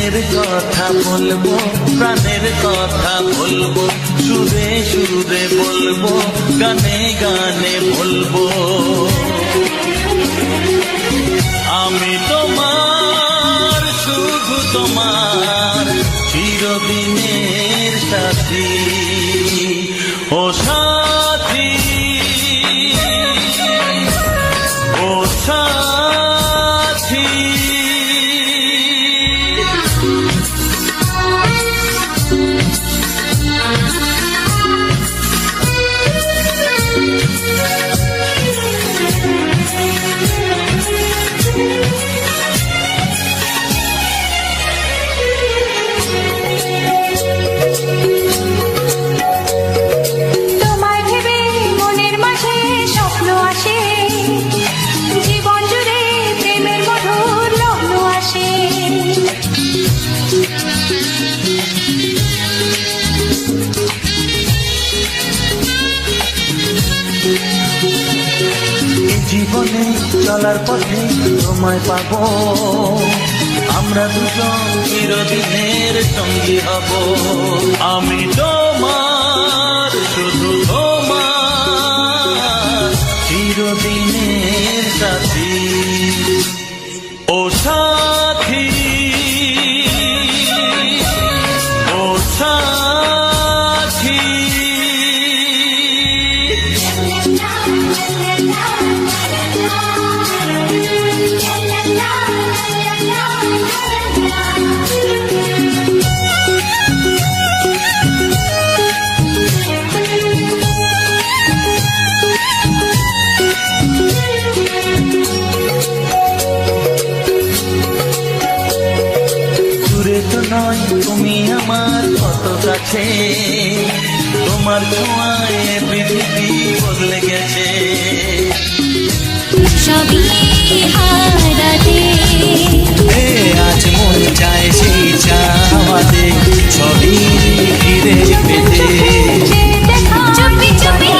প্রাণের কথা বলব, প্রাণের কথা বলব, সুরে সুরে বলব, গানে গানে বলব। আমি তোমার, শুধু তোমার, চিরদিনের সাথী। চিরদিনের সঙ্গী হব। আমি তোমার শুধু তোমার। নয় তুমি আমার কত কাছে। তোমার ছোঁয়ায় পৃথিবী বদলে গেছে। সবই হারাতে। আজ মন চায় সেই চাওয়াতে ছবি ফিরে পেতে। চুপি চুপি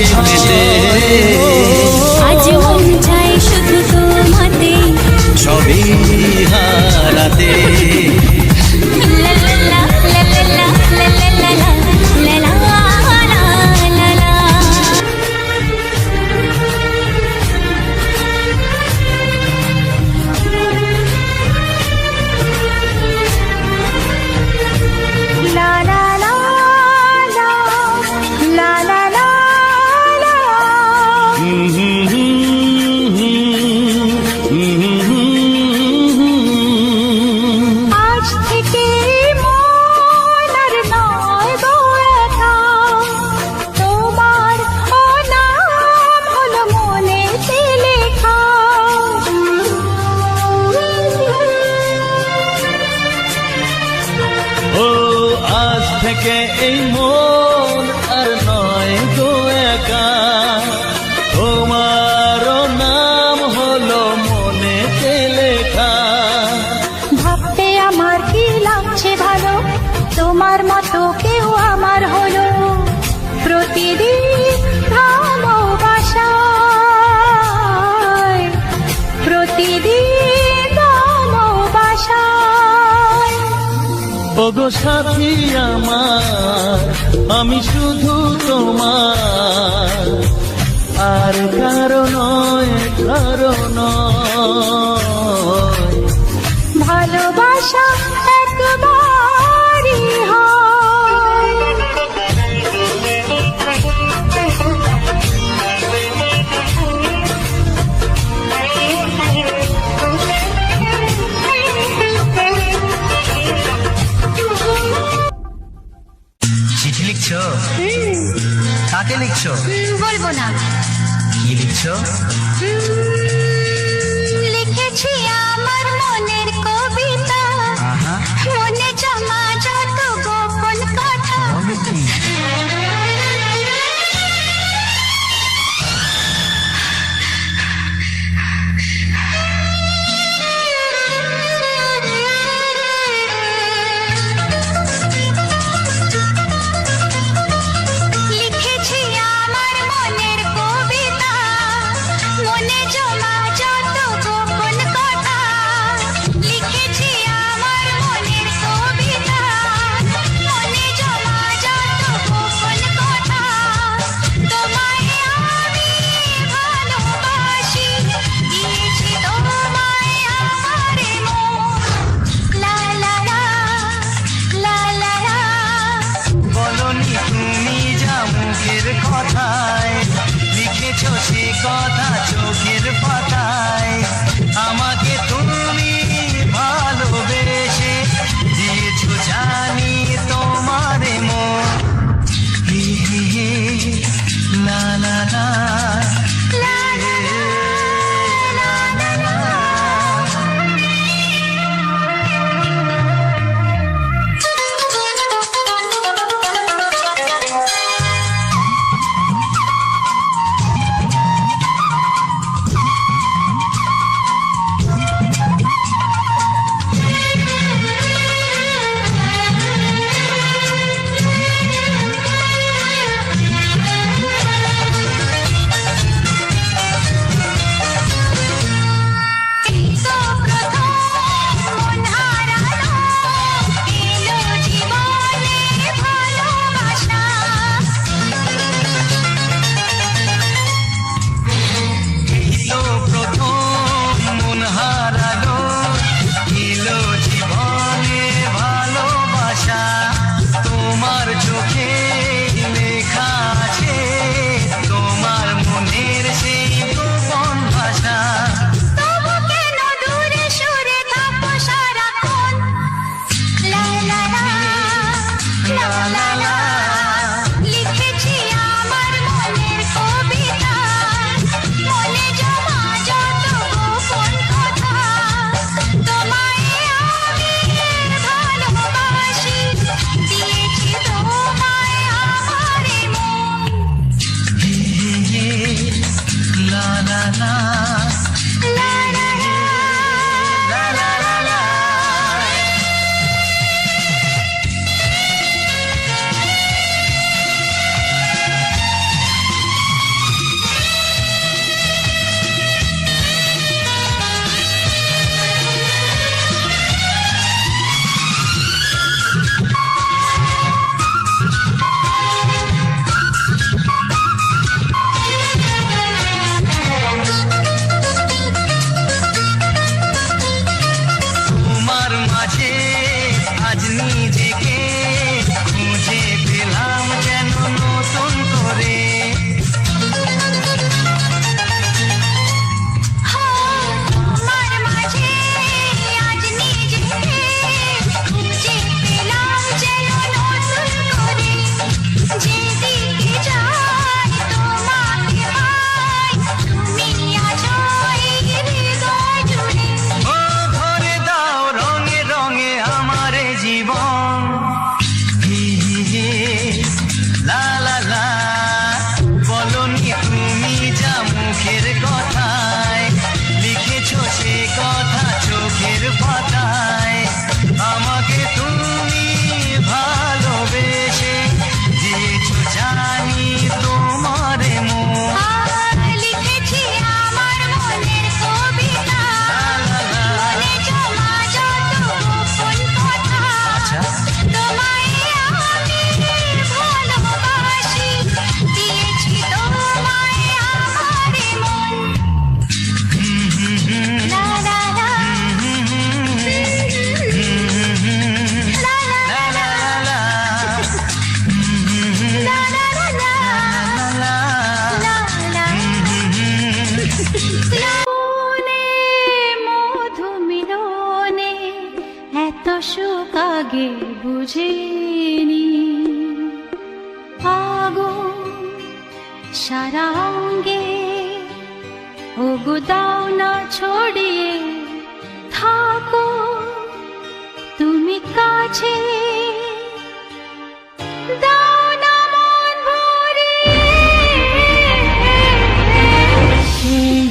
이렇게 보내들 ওগো সাথী আমার আমি শুধু তোমার। আর কারণ কারণ লিখছো? কাকে লিখছো? বলব না। কি লিখছো? লিখেছি আমার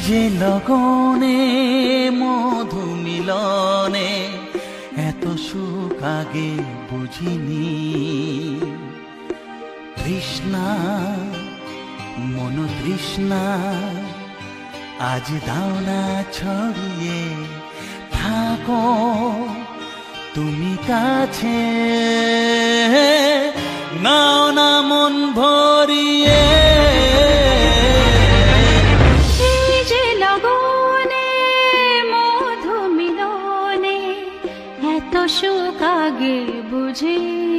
যে লগনে মধু মিলনে এত সুখ আগে বুঝিনি। তৃষ্ণা মন তৃষ্ণা আজ দাও না ছড়িয়ে থাকো তুমি কাছে। নাও না মন ভরিয়ে। মধু মিলনে এত সুখ আগে বুঝি।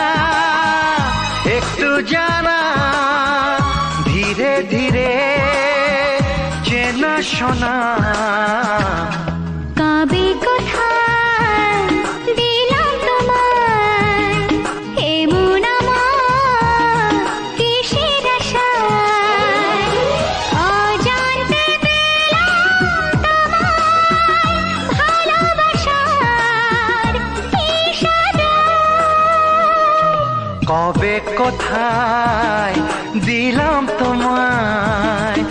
কোথায় দিলাম তোমায়?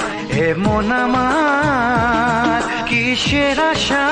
এমন আমার কিসের আশা